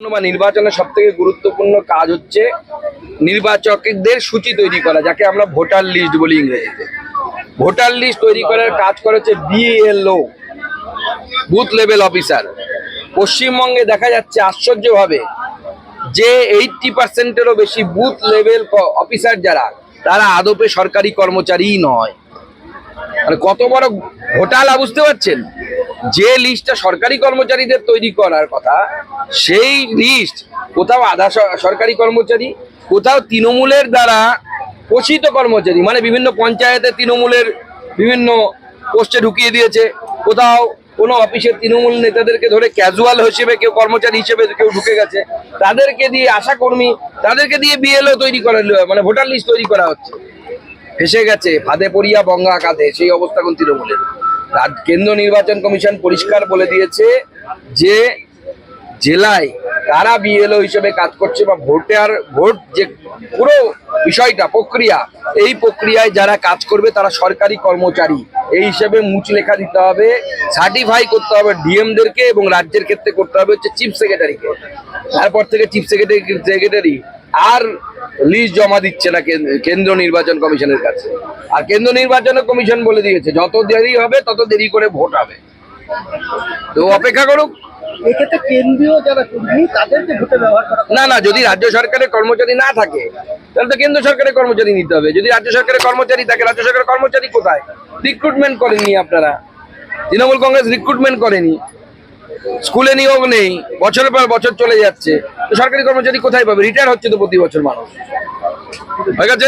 বা নির্বাচনের সব থেকে গুরুত্বপূর্ণ কাজ হচ্ছে নির্বাচকদের সূচি তৈরি করা, যাকে আমরা ভোটার লিস্ট বলি ইংরেজিতে। ভোটার লিস্ট তৈরি করার কাজ করেছে বিএলও, বুথ লেভেল অফিসার। পশ্চিমবঙ্গে দেখা যাচ্ছে আশ্চর্যভাবে যে এইটটি পার্সেন্টেরও বেশি বুথ লেভেল অফিসার যারা, তারা আদপে সরকারি কর্মচারীই নয়। মানে কত বড় ঘোটালা বুঝতে পারছেন? যে লিস্টটা সরকারি কর্মচারীদের তৈরি করার কথা, সেই লিস্ট কোথাও আধা সরকারি কর্মচারী, কোথাও তৃণমূলের দ্বারা পোষিত কর্মচারী মানে বিভিন্ন পঞ্চায়েতে তৃণমূলের বিভিন্ন পোস্টে ঢুকিয়ে দিয়েছে, কোথাও কোনো অফিসের তৃণমূল নেতাদেরকে ধরে ক্যাজুয়াল হিসেবে কেউ কর্মচারী হিসেবে কেউ ঢুকে গেছে, তাদেরকে দিয়ে আশা কর্মী, তাদেরকে দিয়ে বিএলও তৈরি করা মানে ভোটার লিস্ট তৈরি করা হচ্ছে। ফেসে গেছে, ফাঁদে পড়িয়া বঙ্গা কাঁধে সেই অবস্থা কোন তৃণমূলের। কেন্দ্র নির্বাচন কমিশন পরিষ্কার বলে দিয়েছে যে জেলায় কারা বিএলও হিসেবে কাজ করছে বা ভোটার ভোট যে পুরো বিষয়টা, প্রক্রিয়া, এই প্রক্রিয়ায় যারা কাজ করবে তারা সরকারি কর্মচারী। এই হিসেবে মুচলেখা দিতে হবে সার্টিফাই করতে হবে ডিএমদেরকে এবং রাজ্যের ক্ষেত্রে করতে হবে হচ্ছে চিফ সেক্রেটারিকে তারপর থেকে চিফ সেক্রেটারি সেক্রেটারি আর লিস্ট জমা দিচ্ছে না কেন্দ্র- নির্বাচন কমিশনের কাছে। আর কেন্দ্র নির্বাচন কমিশন বলে দিয়েছে যত দেরি হবে তত দেরি করে ভোট হবে। তো অপেক্ষা করুক। না না যদি রাজ্য সরকারের কর্মচারী না থাকে তাহলে তো কেন্দ্র সরকারের কর্মচারী নিতে হবে। যদি রাজ্য সরকারের কর্মচারী থাকে রাজ্য সরকারের কর্মচারী কোথায়? রিক্রুটমেন্ট করেননি আপনারা। তৃণমূল কংগ্রেস রিক্রুটমেন্ট করেনি। স্কুলে নিয়োগ নেই, বছরের পর বছর চলে যাচ্ছে। তো সরকারি কর্মচারী কোথায় পাবে? রিটায়ার হচ্ছে তো প্রতি বছর মানুষ। হয়ে গেছে?